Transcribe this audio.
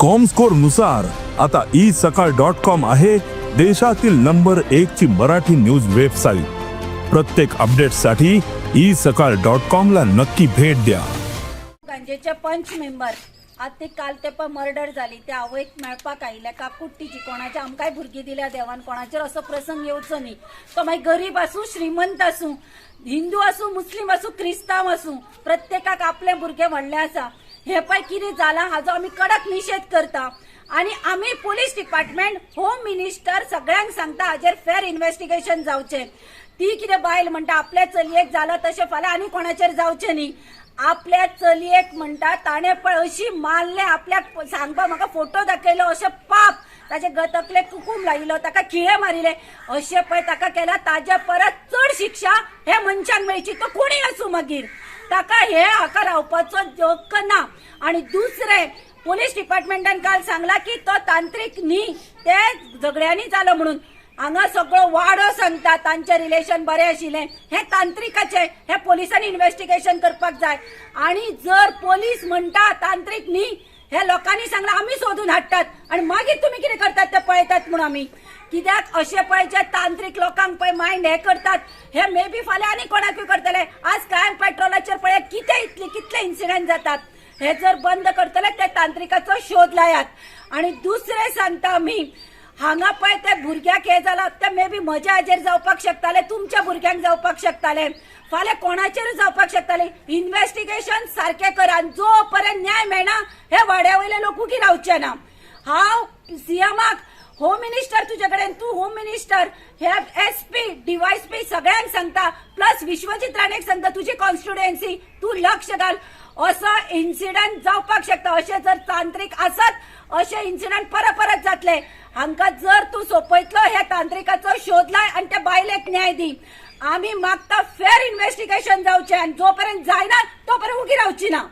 कॉमस्कोरनुसार आता ई सकाळ dot com आहे देशातील नंबर एक ची मराठी न्यूज वेबसाईट प्रत्येक अपडेटसाठी ई सकाळ डॉट कॉम ला नक्की भेट द्या. गांजेच्या पंच मेंबर आज ते काल ते पण मर्डर झाली. ते आवयक मेळपाक आयिल्ले का कुट्टीची कोणाच्या आमकांय भुरगीं दिल्या देवान? कोणाचेर असो प्रसंग येवचो न्ही. तो मागीर गरीब आसूं श्रीमंत आसूं हिंदू आसूं मुस्लीम आसूं क्रिस्तांव आसूं प्रत्येकाक आपले भुरगे व्हडले आसा हे पळय कितें जालां हाजो आमी कडक निशेध करता. आणि आम्ही पोलीस डिपार्टमेंट होम मिनिस्टर सगळ्यांक सांगता हाजेर फेर इन्व्हेस्टिगेशन जावचें. ती कितें बायल म्हणटा आपल्या चलयेक जालां तशें फाल्यां आनी कोणाचेर जावचें न्ही. आपल्या चलयेक म्हणटा ताणें पळय अशी मारले आपल्याक सांगपा म्हाका फोटो दाखयलो अशें पाप. ताचे गतकले कुकूम लायिल्लो ताका खिळे मारिले. अशें पळय ताका केला ताजे परत चड शिक्षा हे मनशांक मेळची तो कोणी आसूं मागीर. ताका हे हाका रावपाचो हक्क ना? आणि दुसरें पोलीस डिपार्टमेंटान काल सांगला की तो तांत्रिक न्ही ते झगड्यांनी जालो म्हणून. हांगा सगळो वाडो सांगता तांचे रिलेशन बरें आशिल्लें हे तांत्रिकाचे हे पोलिसांनी इन्व्हेस्टिगेशन करपाक जाय. आणि जर पोलीस म्हणटा तांत्रिक न्ही हे लोकांनी सांगला आमी सोदून हाडटात आणि मागीर तुमी कितें करतात ते पळयतात म्हणून आमी कित्याक असे पळय जे तांत्रिक लोकांक पळय मायंड हे करतात. हे मे बी फाल्यां आनी कोणाकूय करतले आज कायम पेट्रोलाचेर पळय कितें इतले इन्सिडेंट जातात. हे जर बंद करतले ते तांत्रिकाचो शोध लायात. आणि दुसरे सांगता आमी हांगा पळय ते भुरग्याक हे जाला ते मे बी म्हज्या हाजेर जावपाक शकताले तुमच्या भुरग्यांक जावपाक शकताले. फाल्यां कोणाचेर जावपाक शकताले? इन्व्हेस्टिगेशन सारखे करा आनी जो पर्यंत न्याय मेळना हे वाड्या वयले लोक उगी रावचे ना. हांव सीएमाक होम मिनिस्टर तुझे कडेन तू होम मिनिस्टर हे डिवाइस पे सगळ्यांक सांगता प्लस विश्वजीत राणेक सांगता तुजी कॉन्स्टिट्युएन्सी तू लक्ष घाल. असो इन्सिडंट जावपाक शकता. असे जर तांत्रिक आसत असे इन्सिडंट परत परत जातले. हांका जर तू सोपयतलो ह्या तांत्रिकाचो शोध लाय आनी त्या बायलेक न्याय दी. आमी मागता फेर इन्व्हेस्टिगेशन जावचें आनी जो पर्यंत जायना तो पर्यंत उगी रावची ना.